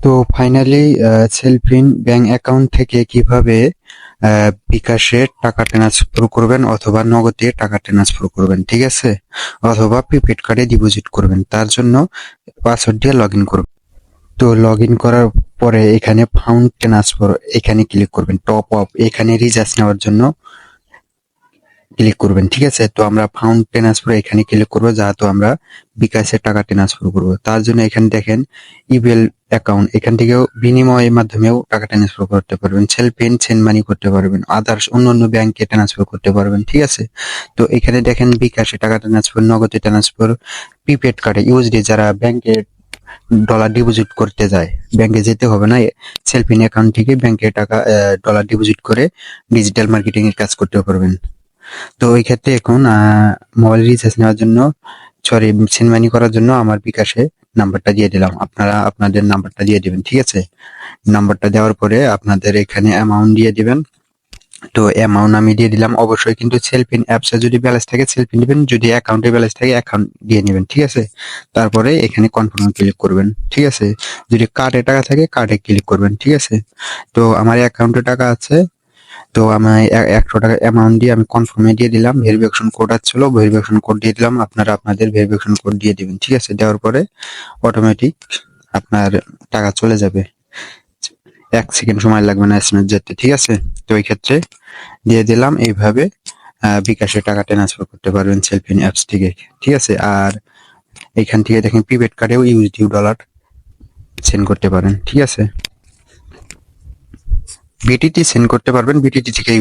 তো finally Cellfin bank account থেকে কীভাবে বিকাশে টাকা ট্রান্সফার করবেন অথবা নগদে টাকা ট্রান্সফার করবেন, ঠিক আছে? অথবা প্রিপেড কার্ডে ডিপোজিট করবেন, তার জন্য পাসওয়ার্ড দিয়ে লগ ইন করবেন। তো লগ ইন করার পরে এখানে ফাউন্ড ট্রান্সফার এখানে ক্লিক করবেন টপ আপ এখানে রিচার্জ নেওয়ার জন্য ক্লিক করবেন, ঠিক আছে? তো আমরা ফাউন্ড ট্রান্সফার এখানে ক্লিক করব যেহেতু আমরা বিকাশে টাকা ট্রান্সফার করব। তার জন্য এখানে দেখেন ইবেল অ্যাকাউন্ট এখান থেকেও বিনিময়ের মাধ্যমেও টাকা ট্রান্সফার করতে পারবেন সেলফ পেন সেন্ড মানি করতে পারবেন আদার্স অন্য অন্য ব্যাংকে ট্রান্সফার করতে পারবেন, ঠিক আছে? তো এখানে দেখেন, বিকাশে টাকা ট্রান্সফার নগদে ট্রান্সফার প্রিপেড কার্ডে ইউএসডি যারা ব্যাংকে ডলার ডিপোজিট করতে যায় ব্যাংকে যেতে হবে না সেলফিন অ্যাকাউন্ট থেকে ব্যাংকে টাকা ডলার ডিপোজিট করে ডিজিটাল মার্কেটিং এর কাজ করতে পারবেন। তো ওই ক্ষেত্রে এখন মোবাইল রিচার্জ নেওয়ার জন্য সরি সেন্ড মানি করার জন্য আমার বিকাশে নাম্বারটা দিয়ে দিলাম। আপনারা আপনাদের নাম্বারটা দিয়ে দিবেন, ঠিক আছে? নাম্বারটা দেওয়ার পরে আপনাদের এখানে অ্যামাউন্ট দিয়ে দিবেন। তো অ্যামাউন্ট আমি দিয়ে দিলাম। অবশ্যই কিন্তু সেলফিন অ্যাপসে যদি ব্যালেন্স থাকে সেলফিন দিবেন যদি অ্যাকাউন্টে ব্যালেন্স থাকে অ্যাকাউন্ট দিয়ে নেবেন, ঠিক আছে? তারপরে এখানে কনফার্ম ক্লিক করবেন, ঠিক আছে? যদি কার্ডে টাকা থাকে কার্ডে ক্লিক করবেন, ঠিক আছে? তো আমার অ্যাকাউন্টে টাকা আছে তো আমি একশো টাকা অ্যামাউন্ট দিয়ে আমি কনফার্মে দিয়ে দিলাম ভেরিফিকেশন কোড আসছিল ভেরিফিকেশন কোড দিয়ে দিলাম আপনারা আপনাদের ভেরিফিকেশন কোড দিয়ে দিবেন ঠিক আছে? দেওয়ার পরে অটোমেটিক আপনার টাকা চলে যাবে। এক সেকেন্ড সময় লাগবে না এসএমএস যেতে ঠিক আছে? তো এই ক্ষেত্রে দিয়ে দিলাম এইভাবে আহ, বিকাশে টাকা ট্রান্সফার করতে পারবেন সেলফিন অ্যাপস থেকে ঠিক আছে? আর এখান থেকে দেখেন প্রিপেড কার্ডেও ইউএসডি ডলার সেন্ড করতে পারেন ঠিক আছে? বিটিটি সেন্ড করতে পারবেন বিটিটি থেকে